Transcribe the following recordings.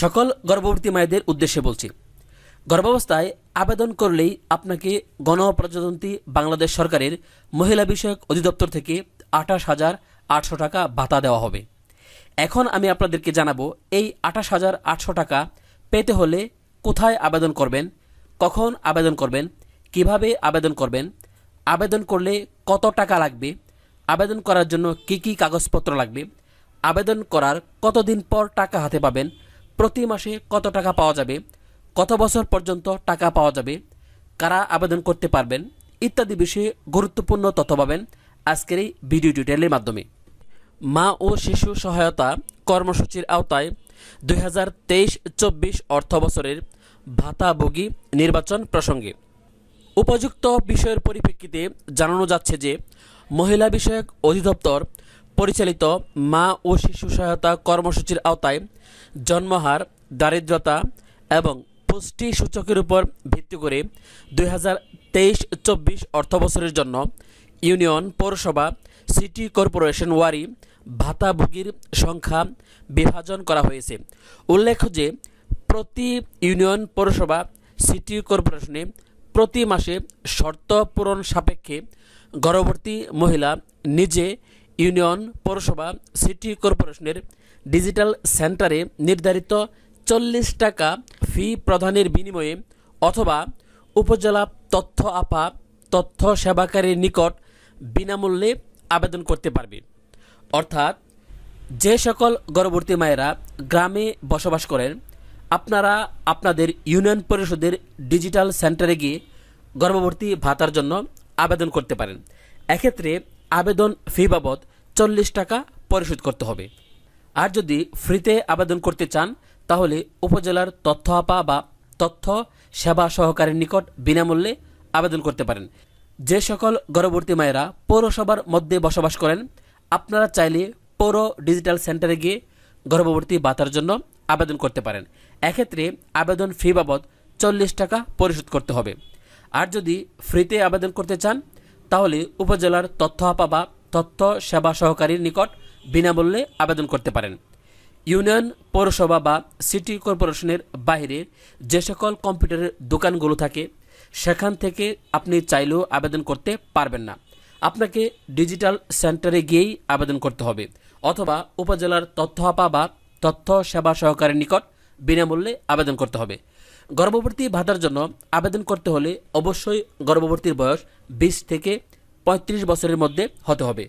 সকল গর্ভবতী মায়েদের উদ্দেশ্যে বলছি, গর্ভাবস্থায় আবেদন করলেই আপনাকে গণপ্রজাতন্ত্রী বাংলাদেশ সরকারের মহিলা বিষয়ক অধিদপ্তর থেকে আঠাশ হাজার আটশো টাকা ভাতা দেওয়া হবে। এখন আমি আপনাদেরকে জানাব, এই আঠাশ হাজার আটশো টাকা পেতে হলে কোথায় আবেদন করবেন, কখন আবেদন করবেন, কীভাবে আবেদন করবেন, আবেদন করলে কত টাকা লাগবে, আবেদন করার জন্য কি কি কাগজপত্র লাগবে, আবেদন করার কতদিন পর টাকা হাতে পাবেন প্রতি মাসে কত টাকা পাওয়া যাবে? কত বছর পর্যন্ত টাকা পাওয়া যাবে? কারা আবেদন করতে পারবেন? ইত্যাদি বিষয়ে গুরুত্বপূর্ণ তথ্য পাবেন আজকের এই ভিডিও টিউটোরিয়ালের মাধ্যমে। মা ও শিশু সহায়তা কর্মসূচির আওতায় দুই হাজার তেইশ চব্বিশ অর্থ বছরের ভাতাভোগী নির্বাচন প্রসঙ্গে। উপযুক্ত বিষয়ের পরিপ্রেক্ষিতে জানানো যাচ্ছে যে, মহিলা বিষয়ক অধিদপ্তর পরিচালিত মা ও শিশু সহায়তা কর্মসূচির আওতায় জন্মহার, দারিদ্রতা এবং পুষ্টি সূচকের উপর ভিত্তি করে দুই হাজার তেইশ চব্বিশ অর্থবছরের জন্য ইউনিয়ন পৌরসভা, সিটি কর্পোরেশন ওয়ারি ভাতাভোগীর সংখ্যা বিভাজন করা হয়েছে। উল্লেখ্য যে, প্রতি ইউনিয়ন পৌরসভা, সিটি কর্পোরেশনে প্রতি মাসে শর্ত পূরণ সাপেক্ষে গর্ভবতী মহিলা নিজে ইউনিয়ন পৌরসভা সিটি কর্পোরেশনের ডিজিটাল সেন্টারে নির্ধারিত চল্লিশ টাকা ফি প্রদানের বিনিময়ে অথবা উপজেলা তথ্য আপা, তথ্য সেবাকারীর নিকট বিনামূল্যে আবেদন করতে পারবে। অর্থাৎ যে সকল গর্ভবতী মায়েরা গ্রামে বসবাস করেন, আপনারা আপনাদের ইউনিয়ন পরিষদের ডিজিটাল সেন্টারে গিয়ে গর্ভবতী ভাতার জন্য আবেদন করতে পারেন। এক্ষেত্রে আবেদন ফি বাবদ চল্লিশ টাকা পরিশোধ করতে হবে। আর যদি ফ্রিতে আবেদন করতে চান, তাহলে উপজেলার তথ্য আপা বা তথ্য সেবা সহকারীর নিকট বিনামূল্যে আবেদন করতে পারেন। যে সকল গর্ভবতী মায়েরা পৌরসভার মধ্যে বসবাস করেন, আপনারা চাইলে পৌর ডিজিটাল সেন্টারে গিয়ে গর্ভবতী ভাতার জন্য আবেদন করতে পারেন। এক্ষেত্রে আবেদন ফি বাবদ চল্লিশ টাকা পরিশোধ করতে হবে। আর যদি ফ্রিতে আবেদন করতে চান তাহলে উপজেলার তথ্য আপা বা তথ্য সেবা সহকারীর নিকট বিনামূল্যে আবেদন করতে পারেন। ইউনিয়ন, পৌরসভা বা সিটি কর্পোরেশনের বাইরে যে সকল কম্পিউটারের দোকানগুলো থাকে, সেখান থেকে আপনি চাইলেও আবেদন করতে পারবেন না। আপনাকে ডিজিটাল সেন্টারে গিয়েই আবেদন করতে হবে অথবা উপজেলার তথ্য আপা বা তথ্য সেবা সহকারীর নিকট বিনামূল্যে আবেদন করতে হবে। গর্ভবতী ভাতার জন্য আবেদন করতে হলে অবশ্যই গর্ভবতীর বয়স বিশ থেকে পঁয়ত্রিশ বছরের মধ্যে হতে হবে।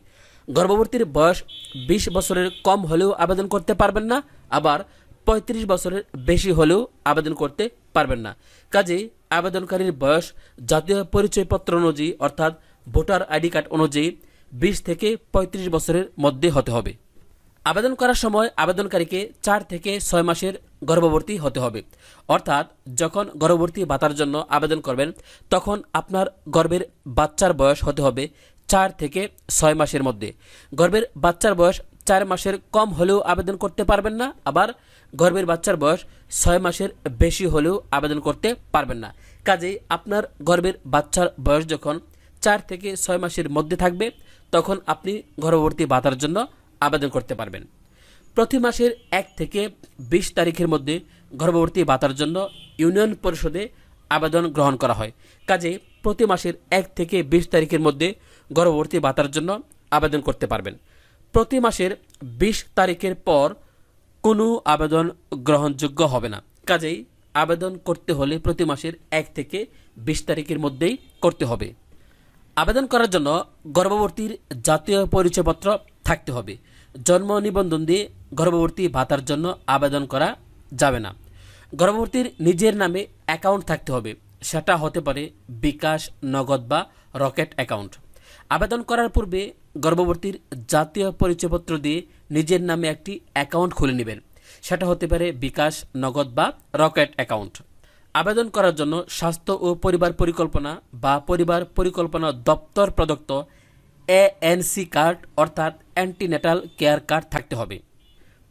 গর্ভবতীর বয়স বিশ বছরের কম হলেও আবেদন করতে পারবেন না, আবার পঁয়ত্রিশ বছরের বেশি হলেও আবেদন করতে পারবেন না। কাজেই আবেদনকারীর বয়স জাতীয় পরিচয়পত্র অনুযায়ী, অর্থাৎ ভোটার আইডি কার্ড অনুযায়ী বিশ থেকে পঁয়ত্রিশ বছরের মধ্যে হতে হবে। আবেদন করার সময় আবেদনকারীকে চার থেকে ছয় মাসের গর্ভবতী হতে হবে। অর্থাৎ, যখন গর্ভবতী ভাতার জন্য আবেদন করবেন, তখন আপনার গর্ভের বাচ্চার বয়স হতে হবে চার থেকে ছয় মাসের মধ্যে। গর্ভের বাচ্চার বয়স চার মাসের কম হলেও আবেদন করতে পারবেন না, আবার গর্ভের বাচ্চার বয়স ছয় মাসের বেশি হলেও আবেদন করতে পারবেন না। কাজেই আপনার গর্ভের বাচ্চার বয়স যখন চার থেকে ছয় মাসের মধ্যে থাকবে, তখন আপনি গর্ভবতী ভাতার জন্য আবেদন করতে পারবেন। প্রতি মাসের এক থেকে বিশ তারিখের মধ্যে গর্ভবতী ভাতার জন্য ইউনিয়ন পরিষদে আবেদন গ্রহণ করা হয়। কাজে প্রতি মাসের এক থেকে বিশ তারিখের মধ্যে গর্ভবতী ভাতার জন্য আবেদন করতে পারবেন। প্রতি মাসের বিশ তারিখের পর কোনো আবেদন গ্রহণযোগ্য হবে না। কাজেই আবেদন করতে হলে প্রতি মাসের এক থেকে বিশ তারিখের মধ্যেই করতে হবে। আবেদন করার জন্য গর্ভবতীর জাতীয় পরিচয়পত্র থাকতে হবে। জন্ম নিবন্ধন দিয়ে গর্ভবতী ভাতার জন্য আবেদন করা যাবে না। গর্ভবতীর নিজের নামে অ্যাকাউন্ট থাকতে হবে। সেটা হতে পারে বিকাশ, নগদ বা রকেট অ্যাকাউন্ট। আবেদন করার পূর্বে গর্ভবতীর জাতীয় পরিচয়পত্র দিয়ে নিজের নামে একটি অ্যাকাউন্ট খুলে নেবেন। সেটা হতে পারে বিকাশ, নগদ বা রকেট অ্যাকাউন্ট। আবেদন করার জন্য স্বাস্থ্য ও পরিবার পরিকল্পনা বা পরিবার পরিকল্পনা দপ্তর প্রদত্ত এএনসি কার্ড অর্থাৎ অ্যান্টিনেটাল কেয়ার কার্ড থাকতে হবে।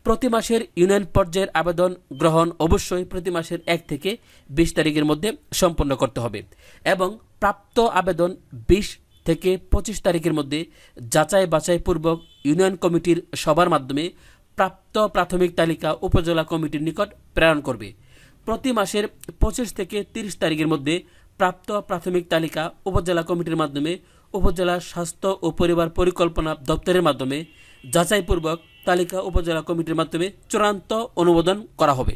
প্রতি মাসের ইউনিয়ন পর্যায়ের আবেদন গ্রহণ অবশ্যই প্রতি মাসের এক থেকে বিশ তারিখের মধ্যে সম্পন্ন করতে হবে এবং প্রাপ্ত আবেদন বিশ থেকে পঁচিশ তারিখের মধ্যে যাচাই বাছাই পূর্বক ইউনিয়ন কমিটির সবার মাধ্যমে প্রাপ্ত প্রাথমিক তালিকা উপজেলা কমিটির নিকট প্রেরণ করবে। প্রতি মাসের পঁচিশ থেকে তিরিশ তারিখের মধ্যে প্রাপ্ত প্রাথমিক তালিকা উপজেলা কমিটির মাধ্যমে, উপজেলা স্বাস্থ্য ও পরিবার পরিকল্পনা দপ্তরের মাধ্যমে যাচাইপূর্বক তালিকা উপজেলা কমিটির মাধ্যমে চূড়ান্ত অনুমোদন করা হবে।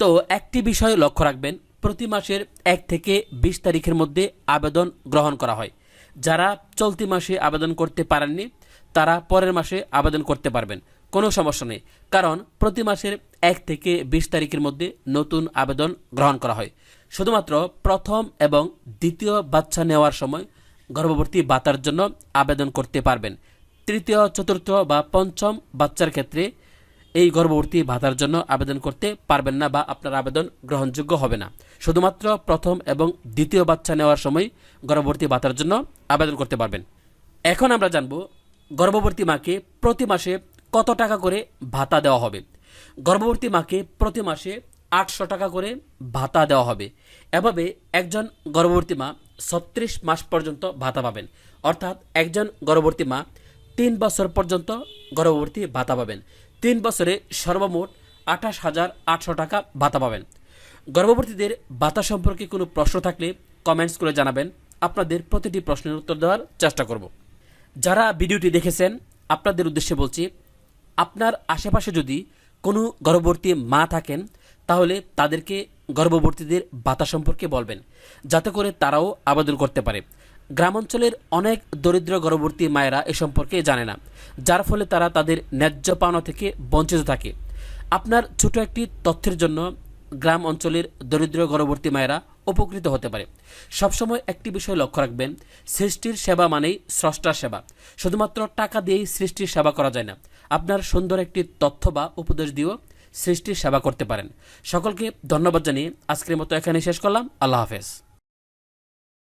তো একটি বিষয় লক্ষ্য রাখবেন, প্রতি মাসের এক থেকে বিশ তারিখের মধ্যে আবেদন গ্রহণ করা হয়। যারা চলতি মাসে আবেদন করতে পারেননি, তারা পরের মাসে আবেদন করতে পারবেন। কোনো সমস্যা নেই, কারণ প্রতি মাসের এক থেকে বিশ তারিখের মধ্যে নতুন আবেদন গ্রহণ করা হয়। শুধুমাত্র প্রথম এবং দ্বিতীয় বাচ্চা নেওয়ার সময় গর্ভবতী বাতার জন্য আবেদন করতে পারবেন। তৃতীয়, চতুর্থ বা পঞ্চম বাচ্চার ক্ষেত্রে এই গর্ভবতী ভাতার জন্য আবেদন করতে পারবেন না বা আপনার আবেদন গ্রহণযোগ্য হবে না। শুধুমাত্র প্রথম এবং দ্বিতীয় বাচ্চা নেওয়ার সময় গর্ভবতী ভাতার জন্য আবেদন করতে পারবেন। এখন আমরা জানব গর্ভবতী মাকে প্রতি মাসে কত টাকা করে ভাতা দেওয়া হবে। গর্ভবতী মাকে প্রতি মাসে আটশো টাকা করে ভাতা দেওয়া হবে। এভাবে একজন গর্ভবতী মা ছত্রিশ মাস পর্যন্ত ভাতা পাবেন। অর্থাৎ একজন গর্ভবতী মা তিন বছর পর্যন্ত গর্ভবতী ভাতা পাবেন। তিন বছরে সর্বমোট আঠাশ হাজার আটশো টাকা ভাতা পাবেন। গর্ভবতীদের ভাতা সম্পর্কে কোনো প্রশ্ন থাকলে কমেন্টস করে জানাবেন। আপনাদের প্রতিটি প্রশ্নের উত্তর দেওয়ার চেষ্টা করব। যারা ভিডিওটি দেখেছেন, আপনাদের উদ্দেশ্যে বলছি, আপনার আশেপাশে যদি কোনো গর্ভবতী মা থাকেন তাহলে তাদেরকে গর্ভবতীদের ভাতা সম্পর্কে বলবেন, যাতে করে তারাও আবেদন করতে পারে। গ্রামাঞ্চলের অনেক দরিদ্র গর্ভবর্তী মায়েরা এ সম্পর্কে জানে না, যার ফলে তারা তাদের ন্যায্য পাওনা থেকে বঞ্চিত থাকে। আপনার ছোট একটি তথ্যের জন্য গ্রাম অঞ্চলের দরিদ্র গর্ভবর্তী মায়েরা উপকৃত হতে পারে। সবসময় একটি বিষয় লক্ষ্য রাখবেন, সৃষ্টির সেবা মানেই স্রষ্টার সেবা। শুধুমাত্র টাকা দিয়েই সৃষ্টির সেবা করা যায় না। আপনার সুন্দর একটি তথ্য বা উপদেশ দিয়েও সৃষ্টির সেবা করতে পারেন। সকলকে ধন্যবাদ জানিয়ে আজকের মতো এখানে শেষ করলাম। আল্লাহ হাফেজ।